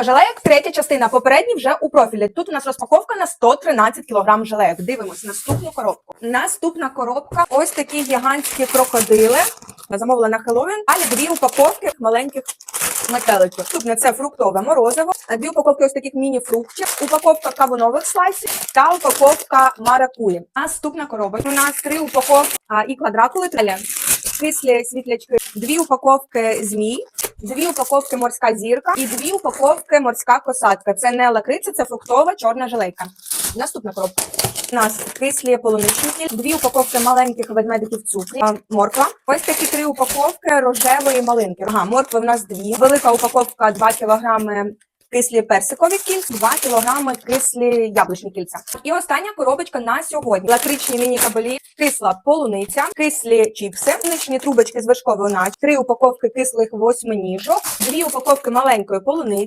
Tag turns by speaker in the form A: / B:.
A: Розпаковка жалеєк, третя частина. Попередній вже у профілі. Тут у нас розпаковка на 113 кг жалеєк. Дивимось наступну коробку. Наступна коробка. Ось такі гігантські крокодили. Замовила на Хеллоуін. Далі дві упаковки маленьких метеликів. Наступне це фруктове морозиво. Дві упаковки ось таких міні-фруктів. Упаковка кавунових слайсів та упаковка маракуї. Наступна коробка. У нас три упаковки і квадракули. Кислі світлячки. Дві упаковки змій. Дві упаковки морська зірка і дві упаковки морська косатка. Це не лакриця, це фруктова чорна жилейка. Наступна коробка. У нас кислі полуничні, дві упаковки маленьких ведмедиків цукрі, морква. Ось такі три упаковки рожевої малинки. Ага, моркви в нас дві. Велика упаковка 2 кілограми кислі персикові кільця, 2 кг кислі яблучні кільця. І остання коробочка на сьогодні. Лакричні міні-кабелі, кисла полуниця, кислі чіпси, ничні трубочки з вершковою начинкою, три упаковки кислих восьминіжок, дві упаковки маленької полуниці.